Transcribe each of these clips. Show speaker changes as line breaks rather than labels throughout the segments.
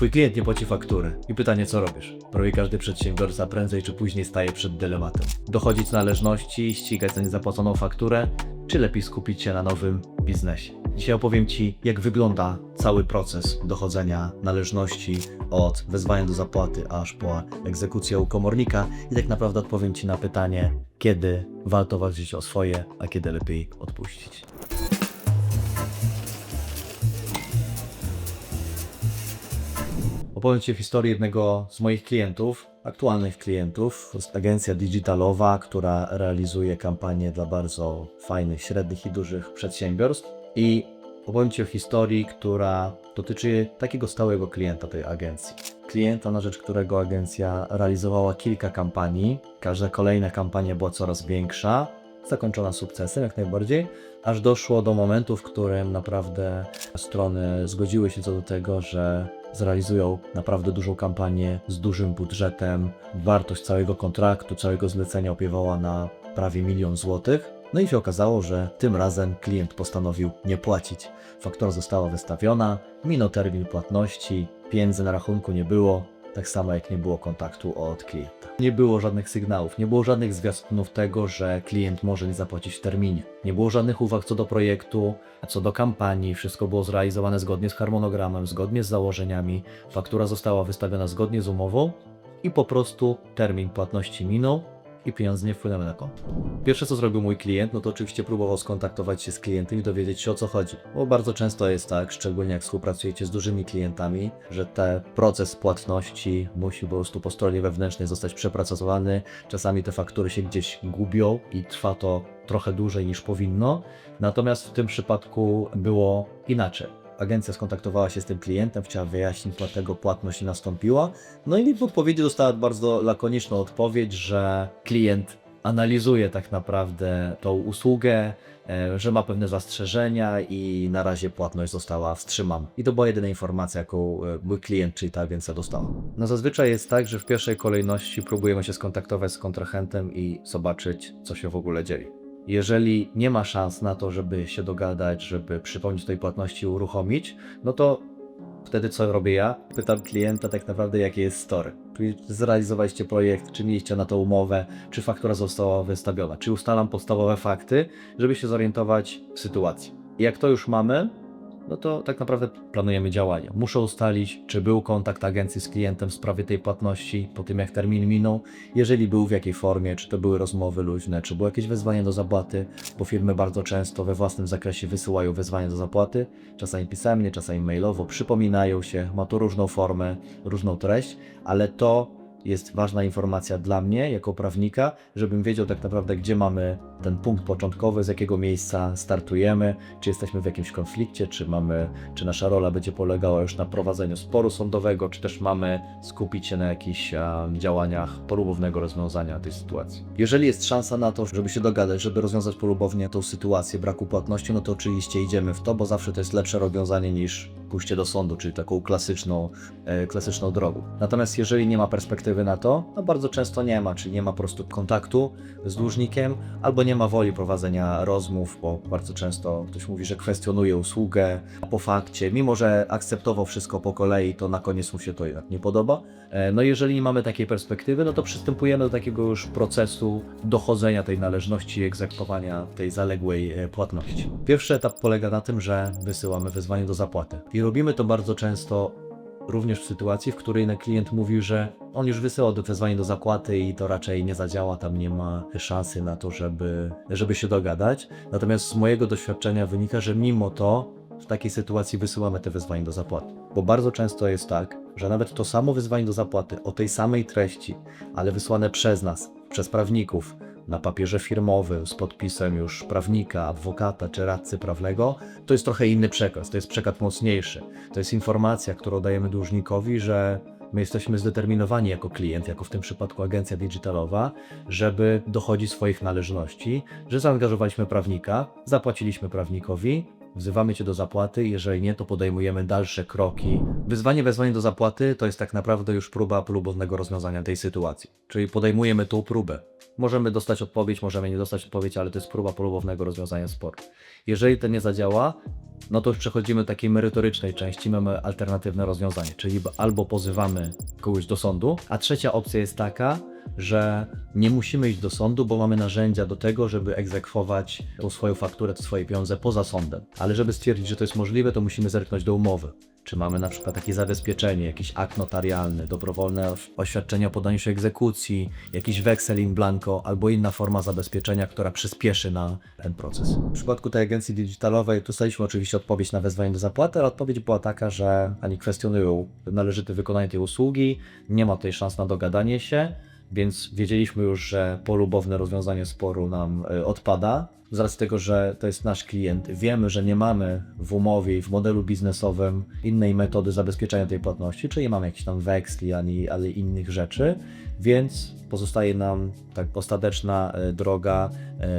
Twój klient nie płaci faktury i pytanie co robisz? Prawie każdy przedsiębiorca prędzej czy później staje przed dylematem. Dochodzić należności, ścigać za niezapłaconą fakturę, czy lepiej skupić się na nowym biznesie? Dzisiaj opowiem Ci, jak wygląda cały proces dochodzenia należności od wezwania do zapłaty aż po egzekucję u komornika i tak naprawdę odpowiem Ci na pytanie, kiedy warto walczyć o swoje, a kiedy lepiej odpuścić. Opowiem Ci historię jednego z moich klientów, aktualnych klientów. To jest agencja digitalowa, która realizuje kampanie dla bardzo fajnych, średnich i dużych przedsiębiorstw. I opowiem Ci o historii, która dotyczy takiego stałego klienta tej agencji. Klienta, na rzecz którego agencja realizowała kilka kampanii. Każda kolejna kampania była coraz większa, zakończona sukcesem jak najbardziej, aż doszło do momentu, w którym naprawdę strony zgodziły się co do tego, że zrealizują naprawdę dużą kampanię z dużym budżetem. Wartość całego kontraktu, całego zlecenia opiewała na prawie milion złotych. No i się okazało, że tym razem klient postanowił nie płacić. Faktura została wystawiona, minął termin płatności, pieniędzy na rachunku nie było, tak samo jak nie było kontaktu od klienta. Nie było żadnych sygnałów, nie było żadnych zwiastunów tego, że klient może nie zapłacić w terminie. Nie było żadnych uwag co do projektu, co do kampanii, wszystko było zrealizowane zgodnie z harmonogramem, zgodnie z założeniami. Faktura została wystawiona zgodnie z umową i po prostu termin płatności minął i pieniądze nie wpłynęły na konto. Pierwsze co zrobił mój klient, no to oczywiście próbował skontaktować się z klientem i dowiedzieć się o co chodzi. Bo bardzo często jest tak, szczególnie jak współpracujecie z dużymi klientami, że ten proces płatności musi po prostu po stronie wewnętrznej zostać przepracowany. Czasami te faktury się gdzieś gubią i trwa to trochę dłużej niż powinno. Natomiast w tym przypadku było inaczej agencja skontaktowała się z tym klientem, chciała wyjaśnić, dlaczego płatność nie nastąpiła. No i w odpowiedzi dostała bardzo lakoniczną odpowiedź, że klient analizuje tak naprawdę tą usługę, e, że ma pewne zastrzeżenia i na razie płatność została wstrzymana. I to była jedyna informacja, jaką e, mój klient, czyli ta agencja dostała. No zazwyczaj jest tak, że w pierwszej kolejności próbujemy się skontaktować z kontrahentem i zobaczyć, co się w ogóle dzieje. Jeżeli nie ma szans na to, żeby się dogadać, żeby przypomnieć tej płatności uruchomić, no to wtedy co robię ja? Pytam klienta tak naprawdę, jakie jest story. Czyli zrealizowaliście projekt, czy mieliście na to umowę, czy faktura została wystawiona. Czy ustalam podstawowe fakty, żeby się zorientować w sytuacji. I jak to już mamy, no to tak naprawdę planujemy działania. Muszę ustalić, czy był kontakt agencji z klientem w sprawie tej płatności po tym, jak termin minął. Jeżeli był, w jakiej formie, czy to były rozmowy luźne, czy było jakieś wezwanie do zapłaty, bo firmy bardzo często we własnym zakresie wysyłają wezwanie do zapłaty, czasami pisemnie, czasami mailowo, przypominają się, ma to różną formę, różną treść, ale to jest ważna informacja dla mnie jako prawnika, żebym wiedział tak naprawdę, gdzie mamy ten punkt początkowy, z jakiego miejsca startujemy, czy jesteśmy w jakimś konflikcie, czy mamy, czy nasza rola będzie polegała już na prowadzeniu sporu sądowego, czy też mamy skupić się na jakichś a, działaniach polubownego rozwiązania tej sytuacji. Jeżeli jest szansa na to, żeby się dogadać, żeby rozwiązać polubownie tą sytuację braku płatności, no to oczywiście idziemy w to, bo zawsze to jest lepsze rozwiązanie niż pójście do sądu, czyli taką klasyczną, e, klasyczną drogą. Natomiast jeżeli nie ma perspektywy na to, no bardzo często nie ma, czyli nie ma po prostu kontaktu z dłużnikiem, albo nie ma woli prowadzenia rozmów, bo bardzo często ktoś mówi, że kwestionuje usługę po fakcie, mimo że akceptował wszystko po kolei, to na koniec mu się to jednak nie podoba. E, No jeżeli nie mamy takiej perspektywy, no to przystępujemy do takiego już procesu dochodzenia tej należności i egzekwowania tej zaległej e, płatności. Pierwszy etap polega na tym, że wysyłamy wezwanie do zapłaty. I robimy to bardzo często również w sytuacji, w której na klient mówił, że on już wysyłał wezwanie do zapłaty i to raczej nie zadziała, tam nie ma szansy na to, żeby, żeby się dogadać. Natomiast z mojego doświadczenia wynika, że mimo to w takiej sytuacji wysyłamy te wezwanie do zapłaty. Bo bardzo często jest tak, że nawet to samo wezwanie do zapłaty o tej samej treści, ale wysłane przez nas, przez prawników, na papierze firmowym z podpisem już prawnika, adwokata czy radcy prawnego, to jest trochę inny przekaz, to jest przekaz mocniejszy. To jest informacja, którą dajemy dłużnikowi, że my jesteśmy zdeterminowani jako klient, jako w tym przypadku agencja digitalowa, żeby dochodzić swoich należności, że zaangażowaliśmy prawnika, zapłaciliśmy prawnikowi wzywamy Cię do zapłaty, jeżeli nie, to podejmujemy dalsze kroki. Wyzwanie wezwanie do zapłaty to jest tak naprawdę już próba próbownego rozwiązania tej sytuacji. Czyli podejmujemy tą próbę. Możemy dostać odpowiedź, możemy nie dostać odpowiedzi, ale to jest próba próbownego rozwiązania sporu. Jeżeli to nie zadziała, no to już przechodzimy do takiej merytorycznej części, mamy alternatywne rozwiązanie, czyli albo pozywamy kogoś do sądu, a trzecia opcja jest taka, że nie musimy iść do sądu, bo mamy narzędzia do tego, żeby egzekwować tą swoją fakturę, te swoje pieniądze poza sądem. Ale żeby stwierdzić, że to jest możliwe, to musimy zerknąć do umowy. Czy mamy na przykład takie zabezpieczenie, jakiś akt notarialny, dobrowolne oświadczenie o podaniu się egzekucji, jakiś weksel in blanco albo inna forma zabezpieczenia, która przyspieszy na ten proces. W przypadku tej agencji digitalowej dostaliśmy oczywiście odpowiedź na wezwanie do zapłaty, ale odpowiedź była taka, że ani kwestionują należyte wykonanie tej usługi, nie ma tutaj szans na dogadanie się, więc wiedzieliśmy już, że polubowne rozwiązanie sporu nam y, odpada. Z racji tego, że to jest nasz klient, wiemy, że nie mamy w umowie w modelu biznesowym innej metody zabezpieczenia tej płatności, czyli mamy jakichś tam weksli ani ale innych rzeczy, więc pozostaje nam tak ostateczna y, droga,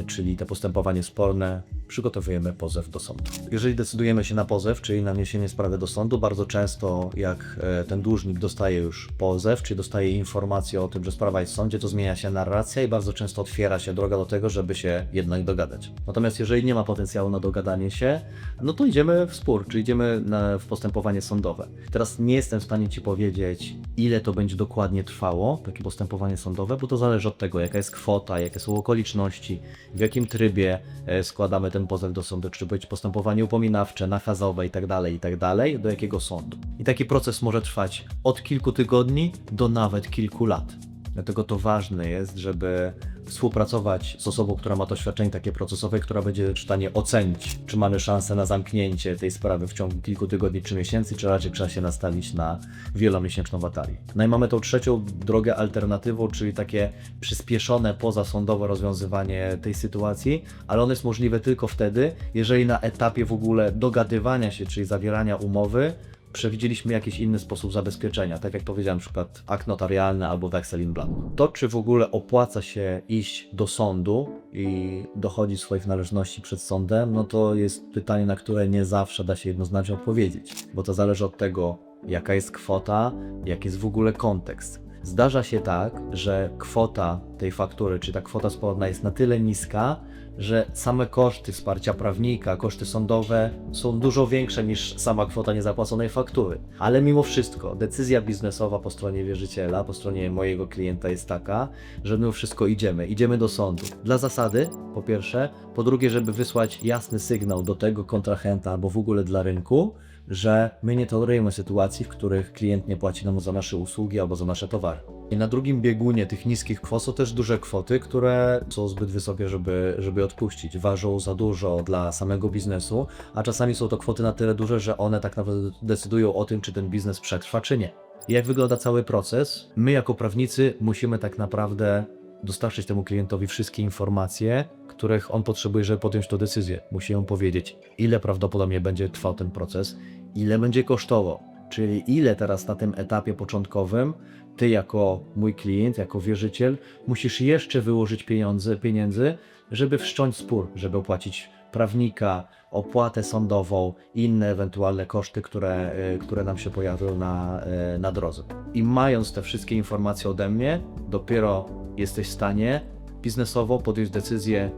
y, czyli to postępowanie sporne. Przygotowujemy pozew do sądu. Jeżeli decydujemy się na pozew, czyli na wniesienie sprawy do sądu, bardzo często jak e, ten dłużnik dostaje już pozew, czy dostaje informację o tym, że sprawa jest w sądzie, to zmienia się narracja i bardzo często otwiera się droga do tego, żeby się jednak dogadać. Natomiast jeżeli nie ma potencjału na dogadanie się, no to idziemy w spór, czy idziemy na, w postępowanie sądowe. Teraz nie jestem w stanie Ci powiedzieć, ile to będzie dokładnie trwało, takie postępowanie sądowe, bo to zależy od tego, jaka jest kwota, jakie są okoliczności, w jakim trybie e, składamy ten pozew do sądu, czy być postępowanie upominawcze, nakazowe itd., itd., do jakiego sądu. I taki proces może trwać od kilku tygodni do nawet kilku lat. Dlatego to ważne jest, żeby współpracować z osobą, która ma doświadczenie takie procesowe, która będzie w stanie ocenić, czy mamy szansę na zamknięcie tej sprawy w ciągu kilku tygodni czy miesięcy, czy raczej trzeba się nastawić na wielomiesięczną batalię. No i mamy tą trzecią drogę alternatywą, czyli takie przyspieszone pozasądowe rozwiązywanie tej sytuacji, ale ono jest możliwe tylko wtedy, jeżeli na etapie w ogóle dogadywania się, czyli zawierania umowy, przewidzieliśmy jakiś inny sposób zabezpieczenia, tak jak powiedziałem, na przykład akt notarialny albo weksel in blanco. To, czy w ogóle opłaca się iść do sądu i dochodzić swoich należności przed sądem, no to jest pytanie, na które nie zawsze da się jednoznacznie odpowiedzieć, bo to zależy od tego, jaka jest kwota, jaki jest w ogóle kontekst. Zdarza się tak, że kwota tej faktury, czy ta kwota społeczna jest na tyle niska, że same koszty wsparcia prawnika, koszty sądowe są dużo większe niż sama kwota niezapłaconej faktury. Ale mimo wszystko decyzja biznesowa po stronie wierzyciela, po stronie mojego klienta jest taka, że mimo wszystko idziemy, idziemy do sądu. Dla zasady, po pierwsze, po drugie, żeby wysłać jasny sygnał do tego kontrahenta albo w ogóle dla rynku, że my nie tolerujemy sytuacji, w których klient nie płaci nam za nasze usługi albo za nasze towary. I na drugim biegunie tych niskich kwot są też duże kwoty, które są zbyt wysokie, żeby, żeby odpuścić. Ważą za dużo dla samego biznesu, a czasami są to kwoty na tyle duże, że one tak naprawdę decydują o tym, czy ten biznes przetrwa, czy nie. Jak wygląda cały proces? My jako prawnicy musimy tak naprawdę dostarczyć temu klientowi wszystkie informacje, których on potrzebuje, żeby podjąć tę decyzję. Musi ją powiedzieć, ile prawdopodobnie będzie trwał ten proces, ile będzie kosztował, czyli ile teraz na tym etapie początkowym ty jako mój klient, jako wierzyciel, musisz jeszcze wyłożyć pieniądze, pieniędzy, żeby wszcząć spór, żeby opłacić prawnika, opłatę sądową i inne ewentualne koszty, które, y, które nam się pojawią na, y, na drodze. I mając te wszystkie informacje ode mnie, dopiero jesteś w stanie biznesowo podjąć decyzję,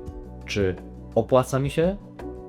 czy opłaca mi się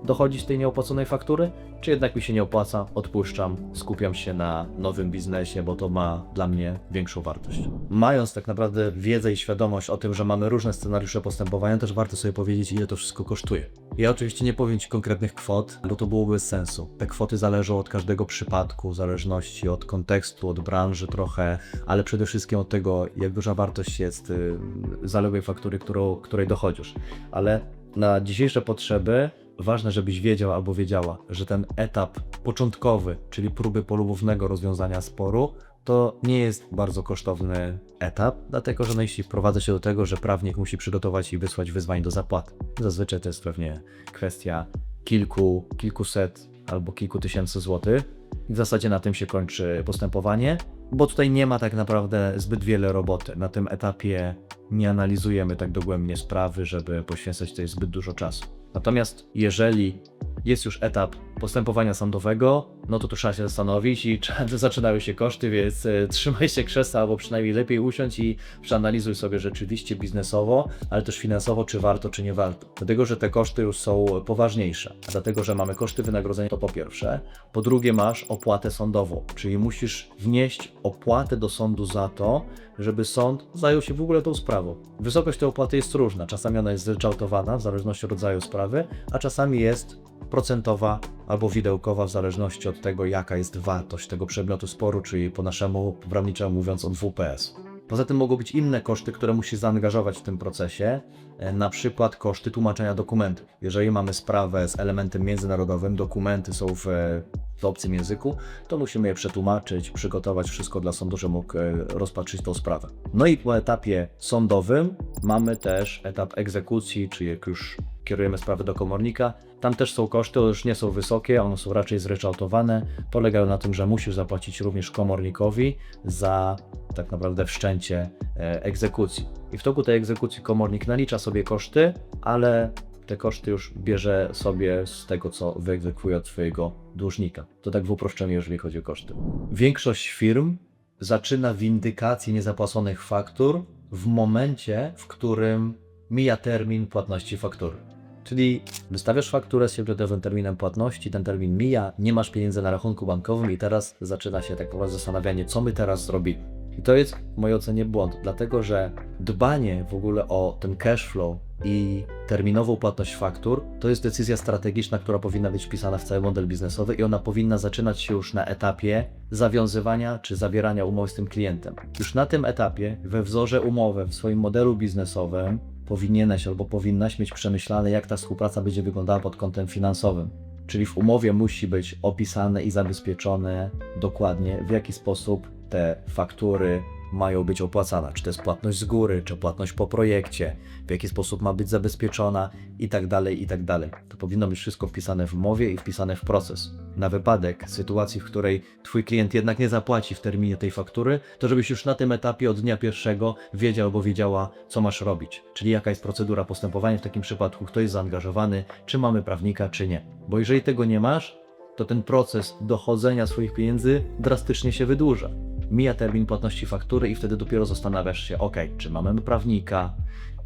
dochodzić tej nieopłaconej faktury, czy jednak mi się nie opłaca, odpuszczam, skupiam się na nowym biznesie, bo to ma dla mnie większą wartość. Mając tak naprawdę wiedzę i świadomość o tym, że mamy różne scenariusze postępowania, też warto sobie powiedzieć, ile to wszystko kosztuje. Ja oczywiście nie powiem Ci konkretnych kwot, bo to byłoby bez sensu. Te kwoty zależą od każdego przypadku, w zależności od kontekstu, od branży trochę, ale przede wszystkim od tego, jak duża wartość jest y, zaległej faktury, którą, której dochodzisz. Ale na dzisiejsze potrzeby ważne, żebyś wiedział albo wiedziała, że ten etap początkowy, czyli próby polubownego rozwiązania sporu, to nie jest bardzo kosztowny etap, dlatego że najczęściej wprowadza się do tego, że prawnik musi przygotować i wysłać wyzwań do zapłaty. Zazwyczaj to jest pewnie kwestia kilku, kilkuset albo kilku tysięcy złotych. I w zasadzie na tym się kończy postępowanie, bo tutaj nie ma tak naprawdę zbyt wiele roboty. Na tym etapie nie analizujemy tak dogłębnie sprawy, żeby poświęcać tutaj zbyt dużo czasu. Natomiast jeżeli jest już etap postępowania sądowego, no to tu trzeba się zastanowić i zaczynają się koszty, więc e, trzymaj się krzesła, albo przynajmniej lepiej usiądź i przeanalizuj sobie rzeczywiście biznesowo, ale też finansowo, czy warto, czy nie warto. Dlatego, że te koszty już są poważniejsze. Dlatego, że mamy koszty wynagrodzenia, to po pierwsze. Po drugie, masz opłatę sądową, czyli musisz wnieść opłatę do sądu za to, żeby sąd zajął się w ogóle tą sprawą. Wysokość tej opłaty jest różna. Czasami ona jest zryczałtowana w zależności od rodzaju sprawy, a czasami jest procentowa albo widełkowa w zależności od tego, jaka jest wartość tego przedmiotu sporu, czyli po naszemu prawniczemu mówiąc od WPS. Poza tym mogą być inne koszty, które musisz zaangażować w tym procesie, e, na przykład koszty tłumaczenia dokumentów. Jeżeli mamy sprawę z elementem międzynarodowym, dokumenty są w, e, w obcym języku, to musimy je przetłumaczyć, przygotować wszystko dla sądu, żeby mógł e, rozpatrzyć tą sprawę. No i po etapie sądowym mamy też etap egzekucji, czyli jak już kierujemy sprawę do komornika. Tam też są koszty, już nie są wysokie, one są raczej zryczałtowane. Polegają na tym, że musisz zapłacić również komornikowi za tak naprawdę wszczęcie e, egzekucji. I w toku tej egzekucji komornik nalicza sobie koszty, ale te koszty już bierze sobie z tego, co wyegzekwuje od Twojego dłużnika. To tak w uproszczeniu, jeżeli chodzi o koszty. Większość firm zaczyna windykację niezapłaconych faktur w momencie, w którym mija termin płatności faktury. Czyli wystawiasz fakturę z średniodniowym terminem płatności, ten termin mija, nie masz pieniędzy na rachunku bankowym i teraz zaczyna się tak naprawdę zastanawianie, co my teraz zrobimy. I to jest w mojej ocenie błąd, dlatego że dbanie w ogóle o ten cash flow i terminową płatność faktur to jest decyzja strategiczna, która powinna być wpisana w cały model biznesowy i ona powinna zaczynać się już na etapie zawiązywania czy zawierania umowy z tym klientem. Już na tym etapie, we wzorze umowy, w swoim modelu biznesowym, powinieneś albo powinnaś mieć przemyślane, jak ta współpraca będzie wyglądała pod kątem finansowym. Czyli w umowie musi być opisane i zabezpieczone dokładnie, w jaki sposób te faktury mają być opłacane. Czy to jest płatność z góry, czy płatność po projekcie, w jaki sposób ma być zabezpieczona i tak dalej, i tak dalej. To powinno być wszystko wpisane w umowie i wpisane w proces. Na wypadek sytuacji, w której Twój klient jednak nie zapłaci w terminie tej faktury, to żebyś już na tym etapie od dnia pierwszego wiedział albo wiedziała, co masz robić. Czyli jaka jest procedura postępowania w takim przypadku, kto jest zaangażowany, czy mamy prawnika, czy nie. Bo jeżeli tego nie masz, to ten proces dochodzenia swoich pieniędzy drastycznie się wydłuża. Mija termin płatności faktury i wtedy dopiero zastanawiasz się, ok, czy mamy prawnika,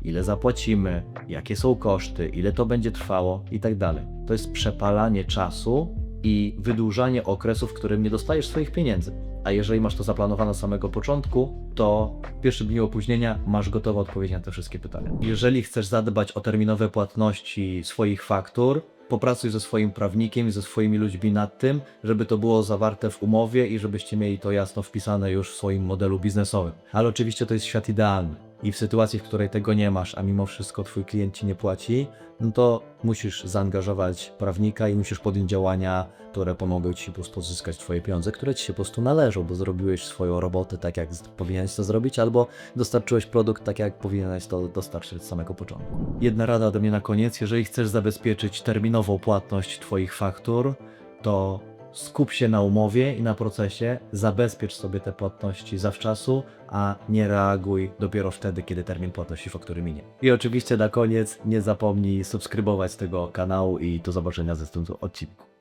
ile zapłacimy, jakie są koszty, ile to będzie trwało i tak dalej. To jest przepalanie czasu i wydłużanie okresu, w którym nie dostajesz swoich pieniędzy. A jeżeli masz to zaplanowane od samego początku, to w pierwszym dniu opóźnienia masz gotowe odpowiedzi na te wszystkie pytania. Jeżeli chcesz zadbać o terminowe płatności swoich faktur, popracuj ze swoim prawnikiem i ze swoimi ludźmi nad tym, żeby to było zawarte w umowie i żebyście mieli to jasno wpisane już w swoim modelu biznesowym. Ale oczywiście to jest świat idealny. I w sytuacji, w której tego nie masz, a mimo wszystko twój klient ci nie płaci, no to musisz zaangażować prawnika i musisz podjąć działania, które pomogą ci po prostu pozyskać twoje pieniądze, które ci się po prostu należą, bo zrobiłeś swoją robotę tak, jak powinieneś to zrobić, albo dostarczyłeś produkt tak, jak powinieneś to dostarczyć od samego początku. Jedna rada ode mnie na koniec, jeżeli chcesz zabezpieczyć terminową płatność twoich faktur, to skup się na umowie i na procesie, zabezpiecz sobie te płatności zawczasu, a nie reaguj dopiero wtedy, kiedy termin płatności faktury minie. I oczywiście na koniec nie zapomnij subskrybować tego kanału i do zobaczenia ze następnego odcinku.